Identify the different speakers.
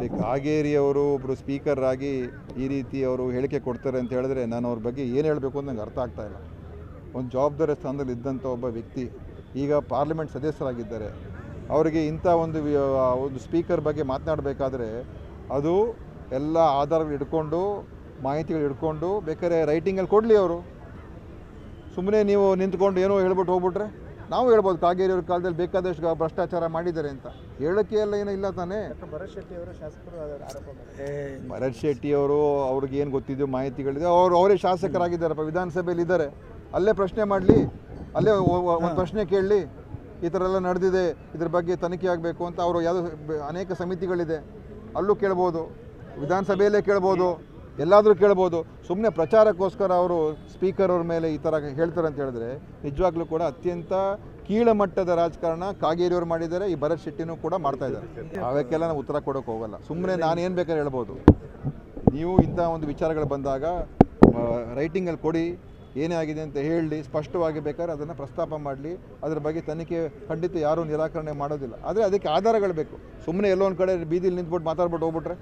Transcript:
Speaker 1: ನೋಡಿ ಕಾಗೇರಿಯವರು ಒಬ್ಬರು ಸ್ಪೀಕರ್ ಆಗಿ ಈ ರೀತಿ ಅವರು ಹೇಳಿಕೆ ಕೊಡ್ತಾರೆ ಅಂತ ಹೇಳಿದ್ರೆ ನಾನು ಅವ್ರ ಬಗ್ಗೆ ಏನು ಹೇಳಬೇಕು ಅಂತ ನಂಗೆ ಅರ್ಥ ಆಗ್ತಾ ಇಲ್ಲ. ಒಂದು ಜವಾಬ್ದಾರಿ ಸ್ಥಾನದಲ್ಲಿ ಇದ್ದಂಥ ಒಬ್ಬ ವ್ಯಕ್ತಿ ಈಗ ಪಾರ್ಲಿಮೆಂಟ್ ಸದಸ್ಯರಾಗಿದ್ದಾರೆ. ಅವರಿಗೆ ಇಂಥ ಒಂದು ಒಂದು ಸ್ಪೀಕರ್ ಬಗ್ಗೆ ಮಾತನಾಡಬೇಕಾದ್ರೆ ಅದು ಎಲ್ಲ ಆಧಾರಗಳು ಇಟ್ಕೊಂಡು ಮಾಹಿತಿಗಳು ಇಟ್ಕೊಂಡು ಬೇಕಾದ್ರೆ ರೈಟಿಂಗಲ್ಲಿ ಕೊಡಲಿ ಅವರು. ಸುಮ್ಮನೆ ನೀವು ನಿಂತ್ಕೊಂಡು ಏನೋ ಹೇಳ್ಬಿಟ್ಟು ಹೋಗ್ಬಿಟ್ರೆ ನಾವು ಹೇಳ್ಬೋದು ಕಾಗೇರಿಯವ್ರ ಕಾಲದಲ್ಲಿ ಬೇಕಾದಷ್ಟು ಭ್ರಷ್ಟಾಚಾರ ಮಾಡಿದ್ದಾರೆ ಅಂತ. ಹೇಳಕ್ಕೆ ಎಲ್ಲ ಏನೂ ಇಲ್ಲ ತಾನೇ.
Speaker 2: ಭರತ್ ಶೆಟ್ಟಿ ಅವರು ಶಾಸಕರು ಆರೋಪ ಮಾಡಿದ್ದಾರೆ.
Speaker 1: ಭರತ್ ಶೆಟ್ಟಿ ಅವರು ಅವ್ರಿಗೆ ಏನು ಗೊತ್ತಿದ್ದು ಮಾಹಿತಿಗಳಿದೆ. ಅವರು ಅವರೇ ಶಾಸಕರಾಗಿದ್ದಾರಪ್ಪ ವಿಧಾನಸಭೆಯಲ್ಲಿ ಇದ್ದಾರೆ. ಅಲ್ಲೇ ಪ್ರಶ್ನೆ ಮಾಡಲಿ ಅಲ್ಲೇ ಒಂದು ಪ್ರಶ್ನೆ ಕೇಳಲಿ ಈ ಥರ ಎಲ್ಲ ನಡೆದಿದೆ ಇದ್ರ ಬಗ್ಗೆ ತನಿಖೆ ಆಗಬೇಕು ಅಂತ ಅವರು ಯಾವುದೋ ಬ- ಅನೇಕ ಸಮಿತಿಗಳಿದೆ. ಅಲ್ಲೂ ಕೇಳ್ಬೋದು ವಿಧಾನಸಭೆಯಲ್ಲೇ ಕೇಳ್ಬೋದು. ಎಲ್ಲಾದರೂ ಕೇಳ್ಬೋದು. ಸುಮ್ಮನೆ ಪ್ರಚಾರಕ್ಕೋಸ್ಕರ ಅವರು ಸ್ಪೀಕರ್ ಅವ್ರ ಮೇಲೆ ಈ ಥರ ಹೇಳ್ತಾರೆ ಅಂತ ಹೇಳಿದ್ರೆ ನಿಜವಾಗ್ಲೂ ಕೂಡ ಅತ್ಯಂತ ಕೀಳಮಟ್ಟದ ರಾಜಕಾರಣ ಕಾಗೇರಿಯವರು ಮಾಡಿದ್ದಾರೆ. ಈ ಭರತ್ ಶೆಟ್ಟಿನೂ ಕೂಡ ಮಾಡ್ತಾ ಇದ್ದಾರೆ. ಅವಕ್ಕೆಲ್ಲ ನಾವು ಉತ್ತರ ಕೊಡೋಕೆ ಹೋಗಲ್ಲ. ಸುಮ್ಮನೆ ನಾನು ಏನು ಬೇಕಾದ್ರೆ ಹೇಳ್ಬೋದು. ನೀವು ಇಂಥ ಒಂದು ವಿಚಾರಗಳು ಬಂದಾಗ ರೈಟಿಂಗಲ್ಲಿ ಕೊಡಿ, ಏನೇ ಆಗಿದೆ ಅಂತ ಹೇಳಿ, ಸ್ಪಷ್ಟವಾಗಿ ಬೇಕಾದ್ರೆ ಅದನ್ನು ಪ್ರಸ್ತಾಪ ಮಾಡಲಿ. ಅದರ ಬಗ್ಗೆ ತನಿಖೆ ಖಂಡಿತ ಯಾರೂ ನಿರಾಕರಣೆ ಮಾಡೋದಿಲ್ಲ. ಆದರೆ ಅದಕ್ಕೆ ಆಧಾರಗಳು ಬೇಕು. ಸುಮ್ಮನೆ ಎಲ್ಲೊಂದು ಕಡೆ ಬೀದಿಲಿ ನಿಂತ್ಬಿಟ್ಟು ಮಾತಾಡ್ಬಿಟ್ಟು ಹೋಗ್ಬಿಟ್ರೆ